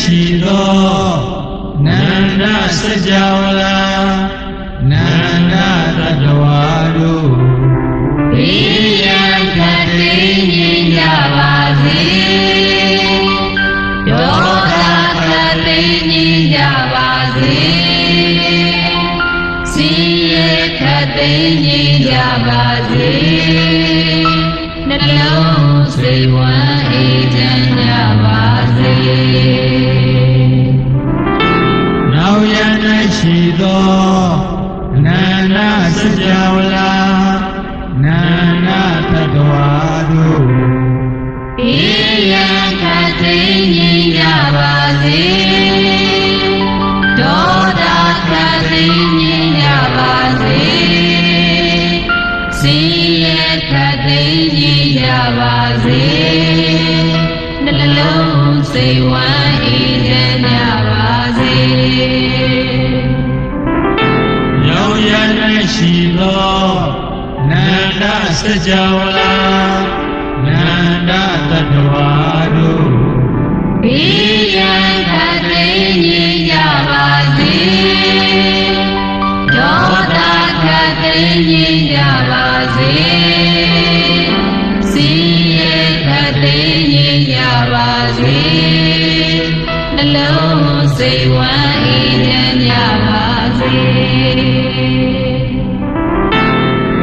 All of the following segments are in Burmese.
ရှိသောနန္ဒစကြဝဠာနန္ဒတတဝါတို့ဘေးရန်ခတ်သိမ်းငြိမ်းကြပါစေဒေါသခတ်သိမ်းငြိမ်းကြပါစေစီရဲခတ်သိမ်းငြိမ်းကြပါစေနှလုံး စိတ်ဝမ်းအေးချမ်းကြပါစေနောက်ရ၌ရှိသောနန္ဒစကြဝဠာနန္ဒတတဝါတို့ဘေးရန်ခတ်သိမ်းငြိမ်းကြပါစေဒေါသခတ်သိ ပါစေနှလုံးစိတ်ဝမ်းအေးချမ်းကြပါစေရောက်ရ၌ရှိသောနန္ဒစကြဝဠာ လုံးစိတ်ဝမ်းအေးချမ်းကြပါစေ။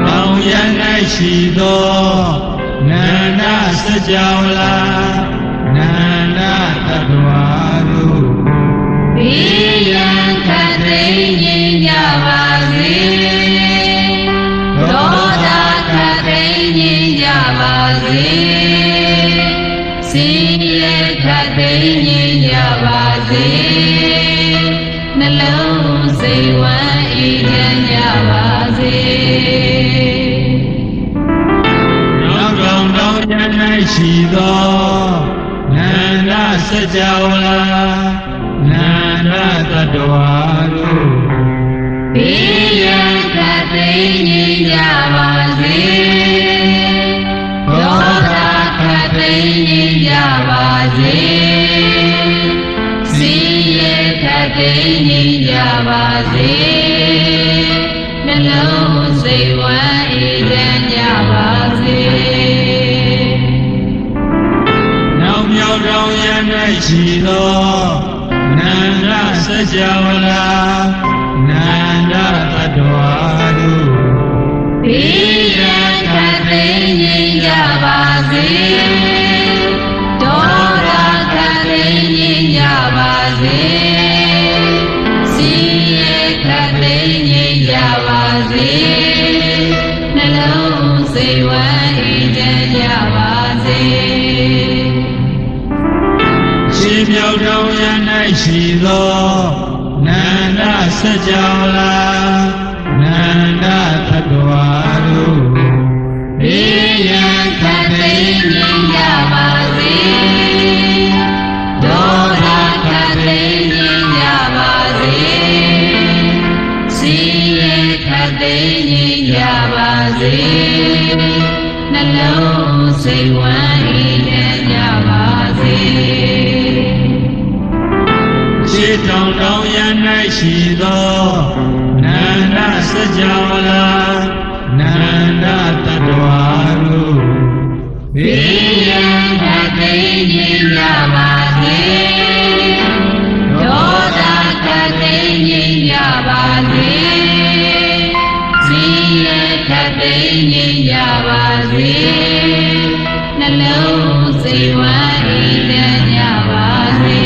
ကောင်းရ၌ရှိသောနန္ဒစကြဝဠာနန္ဒတတဝါတို့ဘေးရန်ခတ်သိမ်းငြိမ်းကြပါစေဒေါသခတ်သိမ်းငြိမ်းကြပါစေစီရဲခတ်သိမ်းငြိ နှလုံးစိတ်ဝမ်းအေးချမ်းကြပါစေ။နောက်ကောင်းကောင်းရ၌ရှိသောနန္ဒစကြဝဠာနန္ဒတတဝါတို့ဘေးရန်ခတ်သိမ်းငြိမ်းကြပါစေ ခတ်သိမ်းငြိမ်းကြပါစေနှလုံးစိတ်ဝမ်းအေးချမ်းကြပါစေနောက်မြောက်တော်ရ၌ရှိသောနန္ဒစကြဝဠာနန္ဒတတဝါတို့ဘေး စိတ်ဝမ်းအေးချမ်းကြပါစေရှိမြောက်တော်ရ၌ရှိသောနန္ဒစကြဝဠာနန္ဒတတဝါတို့ဘေးရန်ခတ်သိမ်းငြိမ်းကြပါစေဒေါသခတ်သိမ်းငြိမ်းကြပါစေစီရဲခတ်သိမ်းငြိမ်းကြပါ စေနှလုံးစိတ်ဝမ်းအေးချမ်းကြပါစေရှိတောင်တောင်ရ၌ရှိသောနန္ဒစကြဝဠာ သိမ်းငြိမ်းကြပါစေနှလုံးစိတ်ဝမ်းအေးချမ်းကြပါစေ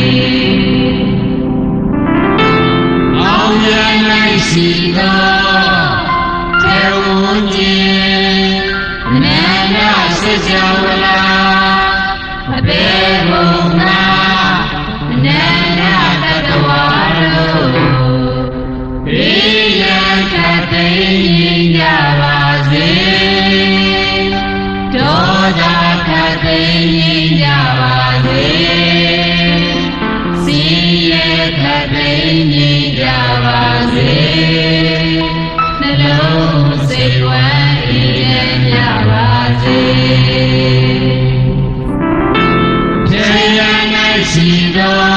အောင်ရ၌ရှိသောတေဝံခြင်းနန္ဒစကြဝဠာအဘေဘုံနာန ခတ်သိမ်းကြပါစေနှလုံးစိတ်ဝမ်းအေးချမ်းကြပါစေထေရ၌ရှိသောသေဝ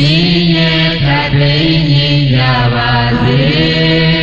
စည်းရဲတတ်သိဉ္ဇာပါစေ